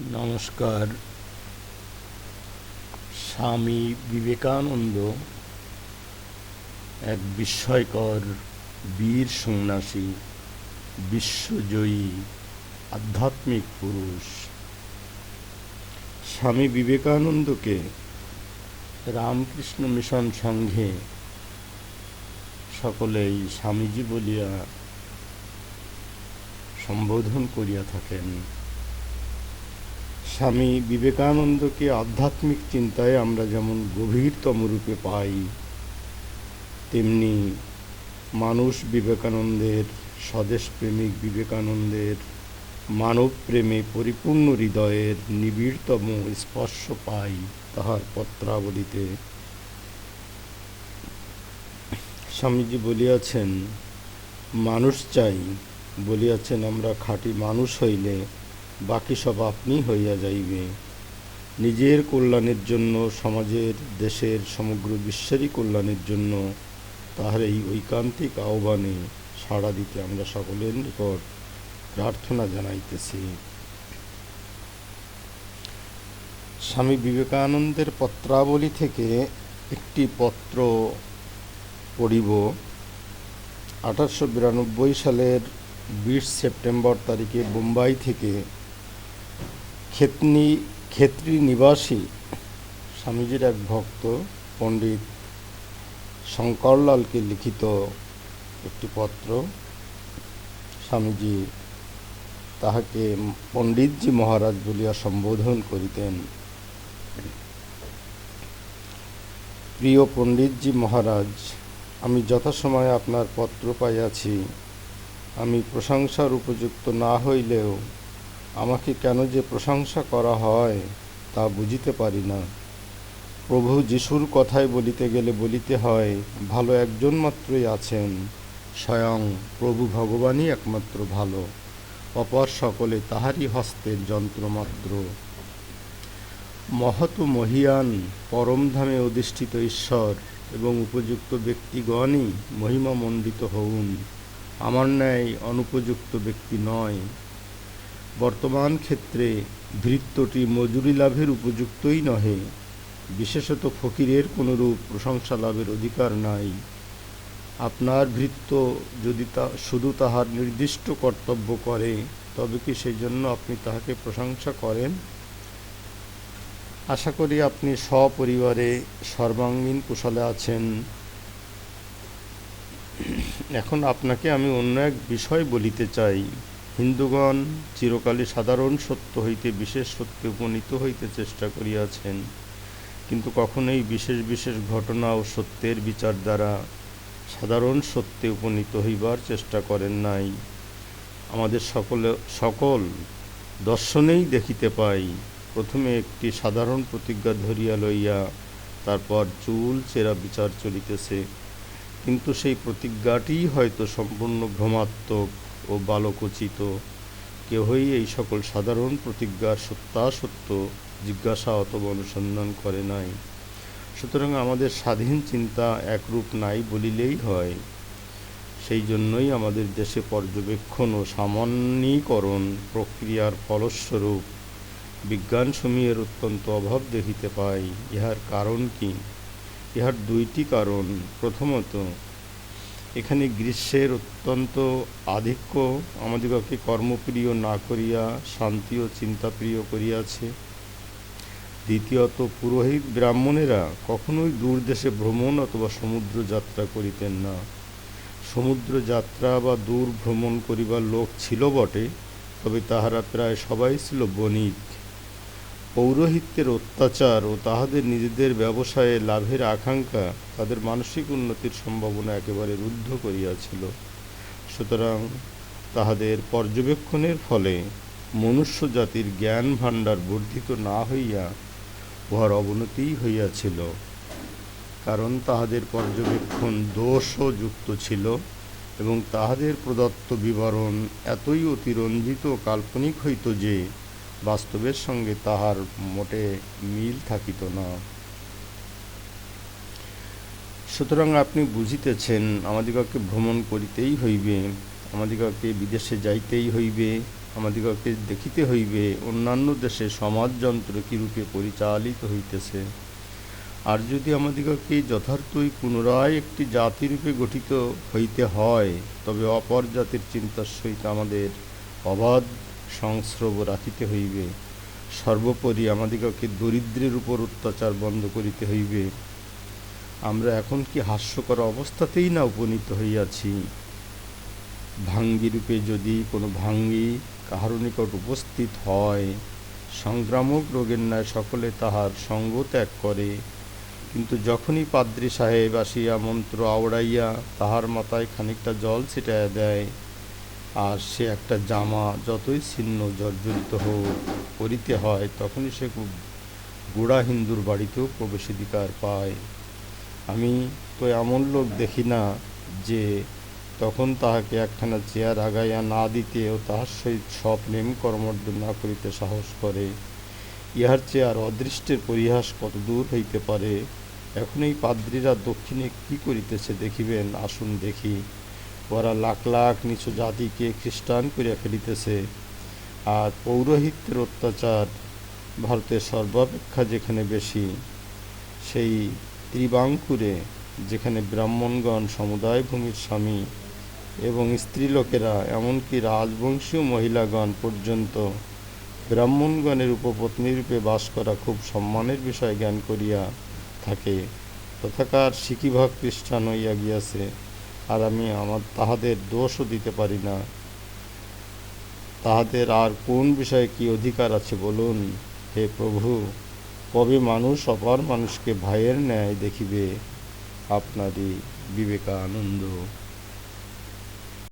নমস্কার। স্বামী বিবেকানন্দ, এক বিস্ময়কর বীর সন্ন্যাসী, বিশ্বজয়ী আধ্যাত্মিক পুরুষ। স্বামী বিবেকানন্দকে রামকৃষ্ণ মিশন সংঘে সকলেই স্বামীজি বলিয়া সম্বোধন করিয়া থাকেন। স্বামী বিবেকানন্দকে আধ্যাত্মিক চিন্তায় আমরা যেমন গভীরতম রূপে পাই, তেমনি মানুষ বিবেকানন্দের, স্বদেশপ্রেমিক বিবেকানন্দের মানব প্রেমে পরিপূর্ণ হৃদয়ের নিবিড়তম স্পর্শ পাই তাহার পত্রাবলিতে। স্বামীজি বলিয়াছেন, মানুষ চাই। বলিয়াছেন, আমরা খাঁটি মানুষ হইলে বাকি সব আপনি হইয়া যাইবে। নিজের কল্যাণের জন্য, সমাজের, দেশের, সমগ্র বিশ্বেরই কল্যাণের জন্য তাহার এই ঐকান্তিক আহ্বানে সাড়া দিতে আমরা সকলের নিকট প্রার্থনা জানাইতেছি। স্বামী বিবেকানন্দের পত্রাবলী থেকে একটি পত্র পড়িব। আঠারোশো বিরানব্বই সালের বিশ সেপ্টেম্বর তারিখে বোম্বাই থেকে খেতনি খেত্রি নিবাসী স্বামীজির এক ভক্ত পণ্ডিত শঙ্করলালকে লিখিত একটি পত্র। স্বামীজি তাহাকে পণ্ডিতজি মহারাজ বলিয়া সম্বোধন করিতেন। প্রিয় পণ্ডিতজি মহারাজ, আমি যথাসময়ে আপনার পত্র পাইয়াছি। আমি প্রশংসার উপযুক্ত না হইলেও আমাকে কেন যে প্রশংসা করা হয় তা বুঝিতে পারি না। প্রভু যিশুর কথাই বলিতে গেলে বলিতে হয়, ভালো একজন মাত্রই আছেন, স্বয়ং প্রভু ভগবানই একমাত্র ভালো, অপর সকলে তাহারই হস্তের যন্ত্রমাত্র। মহত মহিয়ান পরমধামে অধিষ্ঠিত ঈশ্বর এবং উপযুক্ত ব্যক্তিগণই মহিমামণ্ডিত হউন। আমার ন্যায় অনুপযুক্ত ব্যক্তি নয়। বর্তমান ক্ষেত্রে ভৃত্যটি মজুরি লাভের উপযুক্তই নহে, বিশেষত ফকিরের কোনরূপ প্রশংসা লাভের অধিকার নাই। আপনার ভৃত্য যদি তা, শুধু তাহার নির্দিষ্ট কর্তব্য করে, তবে কি সেই জন্য আপনি তাহাকে প্রশংসা করেন? আশা করি আপনি সপরিবারে সর্বাঙ্গীন কুশলে আছেন। এখন আপনাকে আমি অন্য এক বিষয় বলিতে চাই। হিন্দুগণ চিরকালই সাধারণ সত্য হইতে বিশেষ সত্যে উপনীত হইতে চেষ্টা করিয়াছেন। কিন্তু কখনোই বিশেষ বিশেষ ঘটনা ও সত্যের বিচার দ্বারা সাধারণ সত্যে উপনীত হইবার চেষ্টা করেন নাই। আমাদের সকলে, সকল দর্শনেই দেখিতে পাই, প্রথমে একটি সাধারণ প্রতিজ্ঞা ধরিয়া লইয়া তারপর চুল চেরা বিচার চলিতেছে। কিন্তু সেই প্রতিজ্ঞাটিই হয়তো সম্পূর্ণ ভ্রমাত্মক। ও বালকোচিত। কেহই এই সকল সাধারণ প্রতিজ্ঞার সত্যাসত্য জিজ্ঞাসা অথবা অনুসন্ধান করে নাই। সুতরাং আমাদের স্বাধীন চিন্তা একরূপ নাই বলিলেই হয়। সেই জন্যই আমাদের দেশে পর্যবেক্ষণ ও সামান্যীকরণ প্রক্রিয়ার ফলস্বরূপ বিজ্ঞানসমূহের অত্যন্ত অভাব দেখিতে পাই। ইহার কারণ কি? ইহার দুইটি কারণ। প্রথমত এখানে গ্রীষ্মের অত্যন্ত আধিক্য আমাদিগকে কর্মপ্রিয় না করিয়া, শান্তি ও চিন্তাপ্রিয় করিয়াছে। দ্বিতীয়ত, পুরোহিত ব্রাহ্মণেরা কখনোই দূর দেশে ভ্রমণ অথবা সমুদ্র যাত্রা করিতেন না। সমুদ্র যাত্রা বা দূর ভ্রমণ করিবার লোক ছিল বটে, তবে তাহারা প্রায় সবাই ছিল বণিক। পৌরোহিত্যের অত্যাচার ও তাহাদের নিজেদের ব্যবসায়ে লাভের আকাঙ্ক্ষা তাদের মানসিক উন্নতির সম্ভাবনা একেবারে রুদ্ধ করিয়াছিল। সুতরাং তাহাদের পর্যবেক্ষণের ফলে মনুষ্য জাতির জ্ঞান ভাণ্ডার বর্ধিত না হইয়া উহার অবনতিই হইয়াছিল। কারণ তাহাদের পর্যবেক্ষণ দোষও যুক্ত ছিল এবং তাহাদের প্রদত্ত বিবরণ এতই অতিরঞ্জিত কাল্পনিক হইত যে বাস্তবের সঙ্গে তাহার মোটে মিল থাকিত না। সুতরাং আপনি বুঝিতেছেন, আমাদিগকে ভ্রমণ করিতেই হইবে, আমাদিগকে বিদেশে যাইতেই হইবে, আমাদিগকে দেখিতে হইবে, অন্যান্য দেশে সমাজযন্ত্র কিরূপে পরিচালিত হইতেছে। আর যদি আমাদিগকে যথার্থই পুনরায় একটি জাতিরূপে গঠিত হইতে হয়, তবে অপর জাতির চিন্তার সহিত আমাদের অবাধ সংস্রব রাখিতে হইবে। সর্বোপরি আমাদিগকে দরিদ্রের উপর অত্যাচার বন্ধ করিতে হইবে। আমরা এখন কি হাস্যকর অবস্থাতেই না উপনীত হইয়াছি? ভাঙ্গিরূপে যদি কোনো ভাঙ্গি কাহার নিকট উপস্থিত হয় সংক্রামক রোগের ন্যায় সকলে তাহার সঙ্গ ত্যাগ করে। কিন্তু যখনই পাদ্রী সাহেব আসিয়া মন্ত্র আওড়াইয়া তাহার মাথায় খানিকটা জল ছিটাইয়া দেয় আর সে একটা জামা যতই ছিন্ন জর্জরিত হোক পরিতে হয়, তখনই সে খুব গোড়া হিন্দুর বাড়িতেও প্রবেশাধিকার পায়। আমি তো এমন লোক দেখি না যে তখন তাহাকে একখানা চেয়ার আগাইয়া না দিতে ও তাহার সহিত স্বপ্নেম কর্মর্দন না করিতে সাহস করে। ইহার চেয়ে আর অদৃষ্টের পরিহাস কত দূর হইতে পারে? এখন এই পাদ্রীরা দক্ষিণে কি করিতেছে দেখিবেন? আসুন দেখি। ওরা লাখ লাখ নিচু জাতিকে খ্রিস্টান করিয়া ফেলিতেছে। আর পৌরোহিত্যের অত্যাচার ভারতের সর্বাপেক্ষা যেখানে বেশি, সেই ত্রিবাঙ্কুরে যেখানে ব্রাহ্মণগণ সমুদায় ভূমির স্বামী এবং স্ত্রীলোকেরা, এমনকি রাজবংশীয় মহিলাগণ পর্যন্ত ব্রাহ্মণগণের উপপত্নীরূপে বাস করা খুব সম্মানের বিষয় জ্ঞান করিয়া থাকে। তথাকার শিখিভাগ খ্রিস্টান হইয়া গিয়াছে। আর আমি আমার তাহাদের দোষও দিতে পারি না। তাহাদের আর কোন বিষয়ে কি অধিকার আছে বলুন? হে প্রভু, কবে মানুষ অপর মানুষকে ভাইয়ের ন্যায় দেখিবে? আপনারই বিবেকানন্দ।